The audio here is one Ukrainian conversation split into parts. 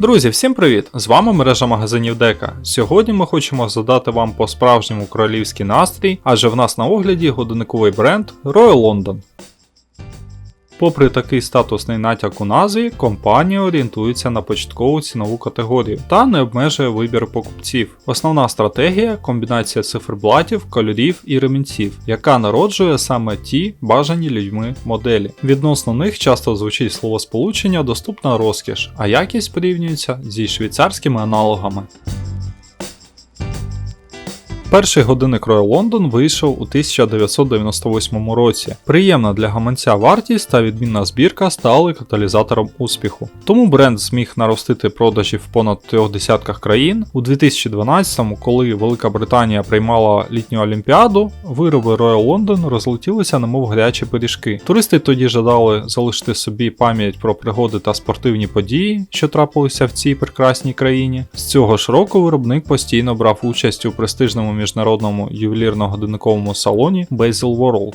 Друзі, всім привіт! З вами мережа магазинів Дека. Сьогодні ми хочемо задати вам по справжньому королівський настрій, адже в нас на огляді годинниковий бренд Royal London. Попри такий статусний натяк у назві, компанія орієнтується на початкову цінову категорію та не обмежує вибір покупців. Основна стратегія комбінація циферблатів, кольорів і ремінців, яка народжує саме ті бажані людьми моделі. Відносно них часто звучить словосполучення доступна розкіш, а якість порівнюється зі швейцарськими аналогами. Перший годинник Royal London вийшов у 1998 році. Приємна для гаманця вартість та відмінна збірка стали каталізатором успіху. Тому бренд зміг наростити продажі в понад трьох десятках країн. У 2012-му, коли Велика Британія приймала літню олімпіаду, вироби Royal London розлетілися немов гарячі пиріжки. Туристи тоді жадали залишити собі пам'ять про пригоди та спортивні події, що трапилися в цій прекрасній країні. З цього ж року виробник постійно брав участь у престижному міжнародному ювелірно-годинниковому салоні Basil World.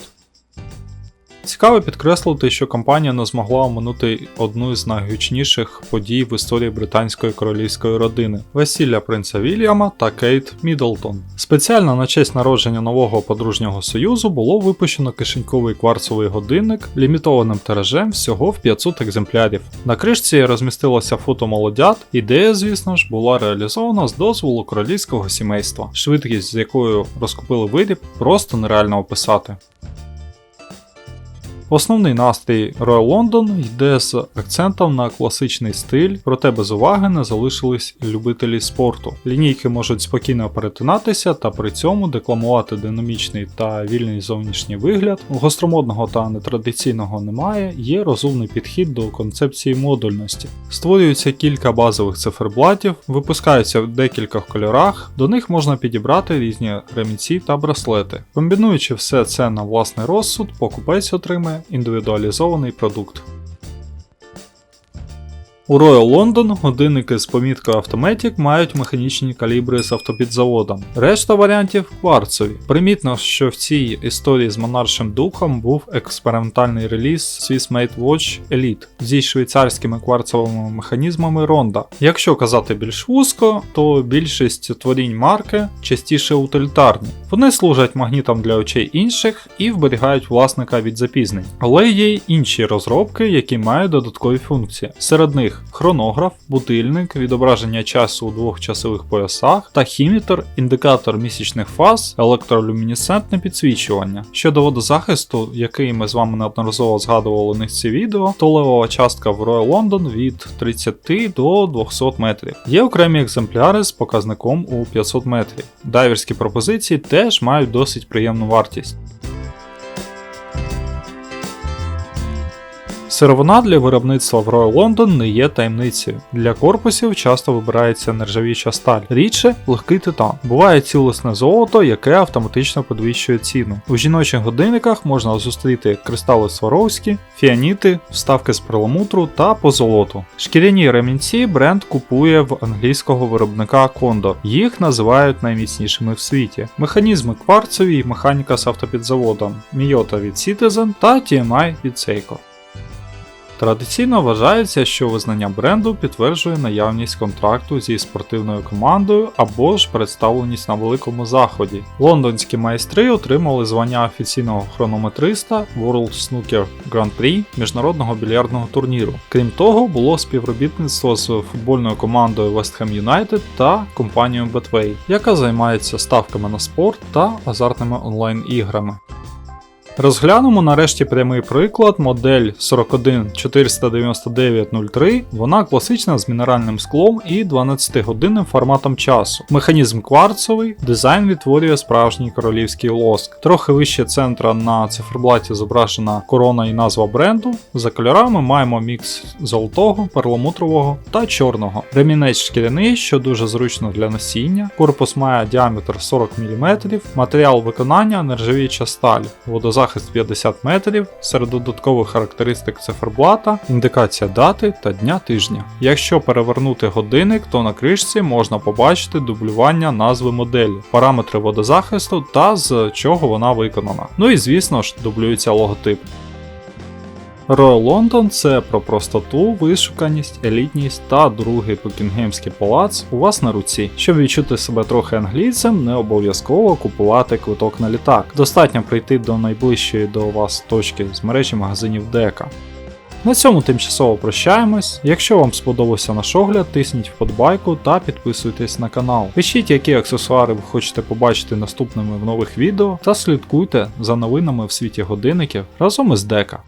Цікаво підкреслити, що компанія не змогла оминути одну з найгучніших подій в історії британської королівської родини весілля принца Вільяма та Кейт Мідлтон. Спеціально на честь народження нового подружнього союзу було випущено кишеньковий кварцовий годинник лімітованим тиражем всього в 500 екземплярів. На кришці розмістилося фото молодят. Ідея, звісно ж, була реалізована з дозволу королівського сімейства. Швидкість, з якою розкупили виріб, просто нереально описати. Основний настрій Royal London йде з акцентом на класичний стиль, проте без уваги не залишились любителі спорту. Лінійки можуть спокійно перетинатися та при цьому декламувати динамічний та вільний зовнішній вигляд. Гостромодного та нетрадиційного немає, є розумний підхід до концепції модульності. Створюється кілька базових циферблатів, випускаються в декількох кольорах, до них можна підібрати різні ремінці та браслети. Комбінуючи все це на власний розсуд, покупець отримає індивідуалізований продукт. У Royal London годинники з поміткою Automatic мають механічні калібри з автопідзаводом. Решта варіантів кварцові. Примітно, що в цій історії з монаршим духом був експериментальний реліз Swiss Made Watch Elite зі швейцарськими кварцовими механізмами Ronda. Якщо казати більш вузько, то більшість творінь марки частіше утилітарні. Вони служать магнітом для очей інших і вберігають власника від запізнень. Але є й інші розробки, які мають додаткові функції. Серед них хронограф, будильник, відображення часу у двох часових поясах, тахіметр, індикатор місячних фаз, електролюмінесцентне підсвічування. Щодо водозахисту, який ми з вами неодноразово згадували на ці відео, то левова частка в Royal London від 30 до 200 метрів. Є окремі екземпляри з показником у 500 метрів. Дайверські пропозиції теж мають досить приємну вартість. Сировина для виробництва в Royal London не є таємницею. Для корпусів часто вибирається нержавіча сталь, рідше легкий титан. Буває цілісне золото, яке автоматично підвищує ціну. У жіночих годинниках можна зустріти кристали Сваровські, фіаніти, вставки з перламутру та позолоту. Шкіряні ремінці бренд купує в англійського виробника Condor. Їх називають найміцнішими в світі. Механізми кварцові і механіка з автопідзаводом, Miyota від Citizen та TMI від Seiko. Традиційно вважається, що визнання бренду підтверджує наявність контракту зі спортивною командою або ж представленість на великому заході. Лондонські майстри отримали звання офіційного хронометриста World Snooker Grand Prix міжнародного більярдного турніру. Крім того, було співробітництво з футбольною командою West Ham United та компанією Betway, яка займається ставками на спорт та азартними онлайн-іграми. Розглянемо нарешті прямий приклад, модель 4149903. Вона класична з мінеральним склом і 12-годинним форматом часу. Механізм кварцовий, дизайн відтворює справжній королівський лоск. Трохи вище центра на циферблаті зображена корона і назва бренду. За кольорами маємо мікс золотого, перламутрового та чорного. Ремінець шкіряний, що дуже зручно для носіння. Корпус має діаметр 40 мм, матеріал виконання нержавіча сталь. Водозахист захист 50 метрів, серед додаткових характеристик циферблата, індикація дати та дня тижня. Якщо перевернути годинник, то на кришці можна побачити дублювання назви моделі, параметри водозахисту та з чого вона виконана. Ну і звісно ж, дублюється логотип. Royal London це про простоту, вишуканість, елітність та другий Букінгемський палац у вас на руці. Щоб відчути себе трохи англійцем, не обов'язково купувати квиток на літак. Достатньо прийти до найближчої до вас точки з мережі магазинів Дека. На цьому тимчасово прощаємось. Якщо вам сподобався наш огляд, тисніть вподобайку та підписуйтесь на канал. Пишіть, які аксесуари ви хочете побачити наступними в нових відео, та слідкуйте за новинами в світі годинників разом із Дека.